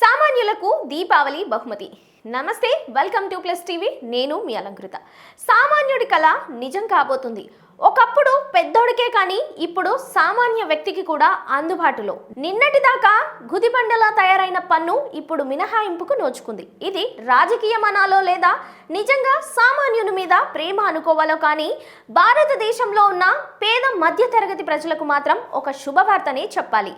సామాన్యులకు దీపావళి బహుమతి. నమస్తే వెల్కమ్ టు ప్లస్ టీవీ. నేను మీ అలంకృత. సామాన్యుడి కళ నిజం కాబోతుంది. ఒకప్పుడు పెద్దోడికే కానీ ఇప్పుడు సామాన్య వ్యక్తికి కూడా అందుబాటులో. నిన్నటి దాకా గుదిబండలా తయారైన పన్ను ఇప్పుడు మినహాయింపుకు నోచుకుంది. ఇది రాజకీయ మనాలో లేదా నిజంగా సామాన్యుని మీద ప్రేమ అనుకోవాలో కానీ భారతదేశంలో ఉన్న పేద మధ్య తరగతి ప్రజలకు మాత్రం ఒక శుభవార్తనే చెప్పాలి.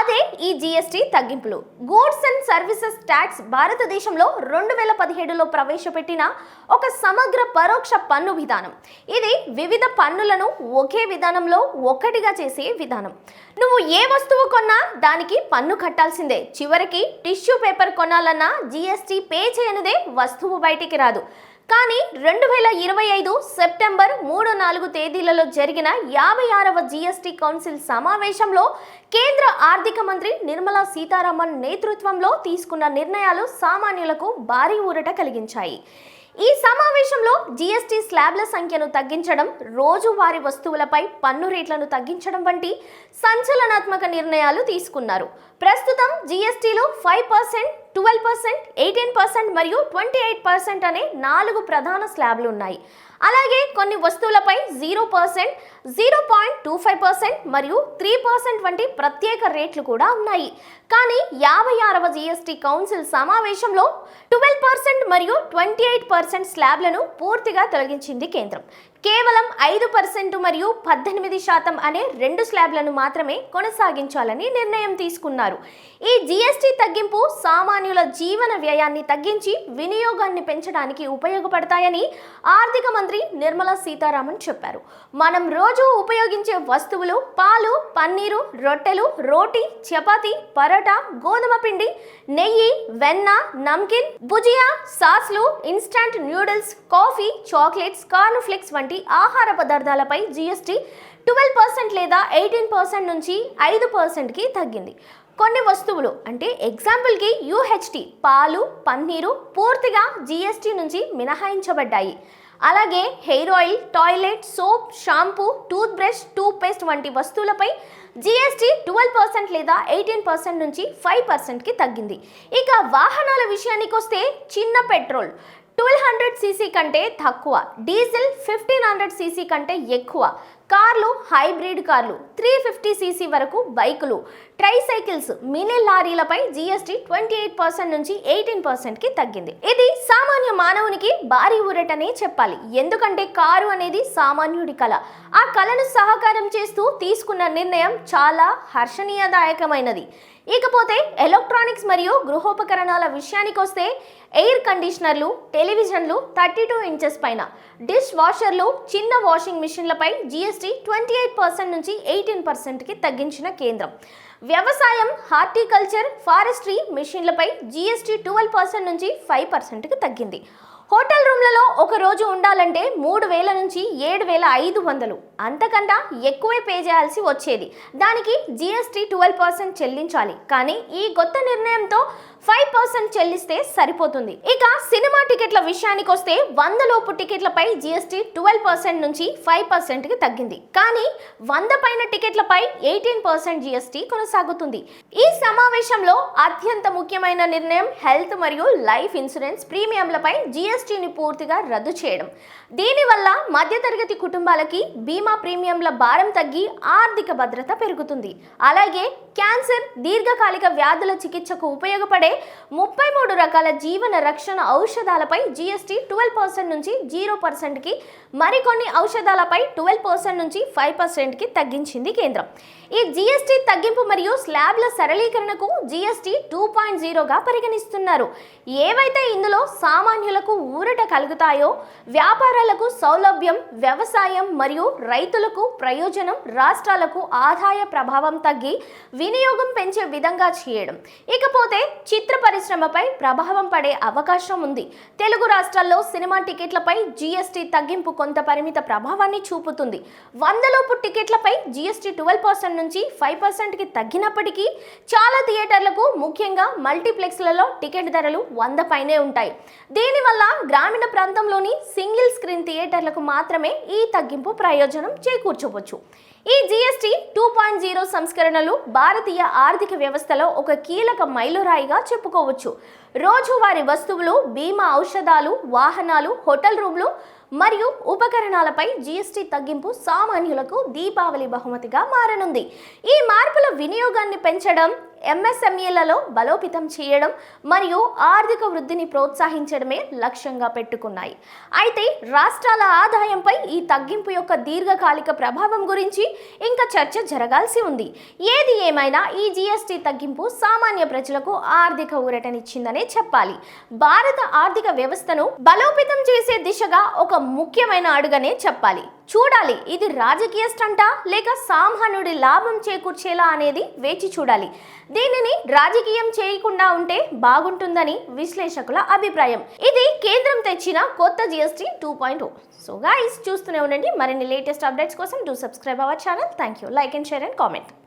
అదే ఈ జిఎస్టి తగ్గింపులు. గూడ్స్ అండ్ సర్వీసెస్ ట్యాక్స్ భారతదేశంలో రెండు వేల పదిహేడులో ప్రవేశపెట్టిన ఒక సమగ్ర పరోక్ష పన్ను విధానం. ఇది వివిధ పన్నులను ఒకే విధానంలో ఒక్కటిగా చేసే విధానం. నువ్వు ఏ వస్తువు కొన్నా దానికి పన్ను కట్టాల్సిందే. చివరికి టిష్యూ పేపర్ కొనాలన్నా జీఎస్టీ పే చేయనిదే వస్తువు బయటికి రాదు. కానీ రెండు వేల ఇరవై ఐదు సెప్టెంబర్ మూడు నాలుగు తేదీలలో జరిగిన యాభై ఆరవ జిఎస్టి కౌన్సిల్ సమావేశంలో కేంద్ర ఆర్థిక మంత్రి నిర్మలా సీతారామన్ నేతృత్వంలో తీసుకున్న నిర్ణయాలు సామాన్యులకు భారీ ఊరట కలిగించాయి. ఈ సమావేశంలో జీఎస్టీ స్లాబ్ల సంఖ్యను తగ్గించడం రోజువారీ వస్తువులపై పన్ను రేట్లను తగ్గించడం వంటి సంచలనాత్మక నిర్ణయాలు తీసుకున్నారు. ప్రస్తుతం జీఎస్టీలో five percent twelve percent eighteen percent మరియు ట్వంటీ ఎయిట్ పర్సెంట్ అనే నాలుగు ప్రధాన స్లాబ్లు ఉన్నాయి. అలాగే కొన్ని వస్తువులపై zero percent zero point two five percent మరియు త్రీ పర్సెంట్ వంటి ప్రత్యేక రేట్లు కూడా ఉన్నాయి. కానీ యాభై ఆరవ జీఎస్టీ కౌన్సిల్ సమావేశంలో ట్వెల్వ్ పర్సెంట్ మరియు ట్వంటీ ఎయిట్ పర్సెంట్ స్లాబ్లను పూర్తిగా తొలగించింది కేంద్రం. కేవలం ఐదు పర్సెంట్ మరియు పద్దెనిమిది శాతం అనే రెండు స్లాబ్లను మాత్రమే కొనసాగించాలని నిర్ణయం తీసుకున్నారు. ఈ జీఎస్టీ తగ్గింపు సామాన్యుల జీవన వ్యయాన్ని తగ్గించి వినియోగాన్ని పెంచడానికి ఉపయోగపడతాయని ఆర్థిక మంత్రి నిర్మలా సీతారామన్ చెప్పారు. మనం రోజు ఉపయోగించే వస్తువులు పాలు పన్నీరు రొట్టెలు రోటీ చపాతి పరోటా గోధుమ పిండి నెయ్యి వెన్న namkeen bhujia సాస్లు instant noodles coffee chocolates cornflakes వంటి ఆహార పదార్థాలపై జిఎస్టీ ట్వెల్వ్ పర్సెంట్ లేదా ఎయిటీన్ పర్సెంట్ నుంచి ఐదు పర్సెంట్కి తగ్గింది. కొన్ని వస్తువులు అంటే ఎగ్జాంపుల్కి యూహెచ్టి పాలు పన్నీరు పూర్తిగా జిఎస్టీ నుంచి మినహాయించబడ్డాయి. అలాగే hair oil toilet soap shampoo toothbrush toothpaste వంటి వస్తువులపై జిఎస్టీ ట్వెల్వ్ పర్సెంట్ లేదా ఎయిటీన్ పర్సెంట్ నుంచి ఫైవ్ పర్సెంట్కి తగ్గింది. ఇక వాహనాల విషయానికి వస్తే చిన్న పెట్రోల్ ట్వెల్వ్ హండ్రెడ్ సీసీ కంటే తక్కువ. డీజిల్ ఫిఫ్టీన్ హండ్రెడ్ సీసీ కంటే ఎక్కువ. కార్లు హైబ్రిడ్ కార్లు త్రీ ఫిఫ్టీ సీసీ వరకు బైకులు ట్రైసైకిల్స్ మినీ లారీలపై జీఎస్టీ ట్వంటీ ఎయిట్ పర్సెంట్ నుంచి ఎయిటీన్ పర్సెంట్కి తగ్గింది. ఇది సామాన్య మానవునికి భారీ ఊరటనే చెప్పాలి. ఎందుకంటే కారు అనేది సామాన్యుడి కళ. ఆ కళను సహకారం చేస్తూ తీసుకున్న నిర్ణయం చాలా హర్షణీయదాయకమైనది. ఇకపోతే ఎలక్ట్రానిక్స్ మరియు గృహోపకరణాల విషయానికి వస్తే ఎయిర్ కండిషనర్లు టెలివిజన్లు థర్టీ టూ ఇంచెస్ పైన డిష్ వాషర్లు చిన్న వాషింగ్ మిషన్లపై జీఎస్టీ ట్వంటీ ఎయిట్ పర్సెంట్ నుంచి ఎయిటీన్ పర్సెంట్కి తగ్గించిన కేంద్రం. వ్యవసాయం హార్టికల్చర్ ఫారెస్ట్రీ మిషన్లపై జీఎస్టీ ట్వెల్వ్ పర్సెంట్ నుంచి ఫైవ్ పర్సెంట్కి తగ్గింది. హోటల్ రూమ్లలో ఒక రోజు ఉండాలంటే మూడు వేల నుంచి ఏడు వేల ఐదు వందలు. అంతకన్నా ఎక్కువే పే చేయాల్సి వచ్చేది. దానికి జిఎస్టీ ట్వెల్వ్ పర్సెంట్ చెల్లించాలి. కానీ ఈ కొత్త నిర్ణయంతో ఫైవ్ పర్సెంట్ చెల్లిస్తే సరిపోతుంది. ఇక సినిమా టికెట్ల విషయానికి వస్తే వంద లోపు టికెట్లపై జిఎస్టీ ట్వెల్వ్ పర్సెంట్ నుంచి ఫైవ్ పర్సెంట్కి తగ్గింది. కానీ వంద పైన టికెట్లపై ఎయిటీన్ పర్సెంట్ జిఎస్టీ కొనసాగుతుంది. ఈ సమావేశంలో అత్యంత ముఖ్యమైన నిర్ణయం హెల్త్ మరియు లైఫ్ ఇన్సూరెన్స్ ప్రీమియంలపై జిఎస్టీని పూర్తిగా రద్దు చేయడం. దీనివల్ల మధ్యతరగతి కుటుంబాలకి బీమా ప్రీమియంల భారం తగ్గి ఆర్థిక భద్రత పెరుగుతుంది. అలాగే క్యాన్సర్ దీర్ఘకాలిక వ్యాధుల చికిత్సకు ఉపయోగపడే ముప్పై మూడు రకాల జీవన రక్షణ ఔషధాలపై జీఎస్టీ ట్వెల్వ్ పర్సెంట్ నుంచి జీరో పర్సెంట్కి మరికొన్ని ఔషధాలపై ట్వెల్వ్ పర్సెంట్ నుంచి ఫైవ్ పర్సెంట్కి తగ్గించింది కేంద్రం. ఈ జీఎస్టీ తగ్గింపు మరియు స్లాబ్ల సరళీకరణకు జీఎస్టీ టూ పాయింట్ జీరోగా పరిగణిస్తున్నారు. ఏవైతే ఇందులో సామాన్యులకు ఊరట కలుగుతాయో వ్యాపారాలకు సౌలభ్యం వ్యవసాయం మరియు రైతులకు ప్రయోజనం రాష్ట్రాలకు ఆదాయ ప్రభావం తగ్గి వినియోగం పెంచే విధంగా చేయడం. ఇకపోతే చిత్ర పరిశ్రమపై ప్రభావం పడే అవకాశం ఉంది. తెలుగు రాష్ట్రాల్లో సినిమా టికెట్లపై జీఎస్టీ తగ్గింపు కొంత పరిమిత ప్రభావాన్ని చూపుతుంది. వందలోపు టికెట్లపై జీఎస్టీ ట్వెల్వ్ పర్సెంట్ నుంచి ఫైవ్ పర్సెంట్కి తగ్గినప్పటికీ చాలా థియేటర్లకు ముఖ్యంగా మల్టీప్లెక్స్లలో టికెట్ ధరలు వంద పైనే ఉంటాయి. దీనివల్ల గ్రామీణ ప్రాంతంలోని సింగిల్ స్క్రీన్ థియేటర్లకు మాత్రమే ఈ తగ్గింపు ప్రయోజనం చేకూర్చవచ్చు. ఈ జీఎస్టీ టూ పాయింట్ జీరో సంస్కరణలు భారతీయ ఆర్థిక వ్యవస్థలో ఒక కీలక మైలురాయిగా చెప్పుకోవచ్చు. రోజువారీ వస్తువులు బీమా ఔషధాలు వాహనాలు హోటల్ రూమ్లు మరియు ఉపకరణాలపై జీఎస్టీ తగ్గింపు సామాన్యులకు దీపావళి బహుమతిగా మారనుంది. ఈ మార్పుల వినియోగాన్ని పెంచడం ఎంఎస్ఎంఈలలో బలోపేతం చేయడం మరియు ఆర్థిక వృద్ధిని ప్రోత్సహించడమే లక్ష్యంగా పెట్టుకున్నాయి. అయితే రాష్ట్రాల ఆదాయంపై ఈ తగ్గింపు యొక్క దీర్ఘకాలిక ప్రభావం గురించి ఇంకా చర్చ జరగాల్సి ఉంది. ఏది ఏమైనా ఈ జీఎస్టీ తగ్గింపు సామాన్య ప్రజలకు ఆర్థిక ఊరటనిచ్చిందనే చెప్పాలి. భారత ఆర్థిక వ్యవస్థను బలోపేతం చేసే దిశగా ఒక ముఖ్యమైన అడుగనే చెప్పాలి. చూడాలి ఇది రాజకీయ స్టంటా లేక సామాన్యుడి లాభం చేకూర్చేలా అనేది వేచి చూడాలి. దీనిని రాజకీయం చేయకుండా ఉంటే బాగుంటుందని విశ్లేషకుల అభిప్రాయం. ఇది కేంద్రం తెచ్చిన కొత్త GST two point so guys చూస్తూనే ఉండండి. మరిన్ని లేటెస్ట్ అప్డేట్స్ కోసం do subscribe our channel thank you like and share and comment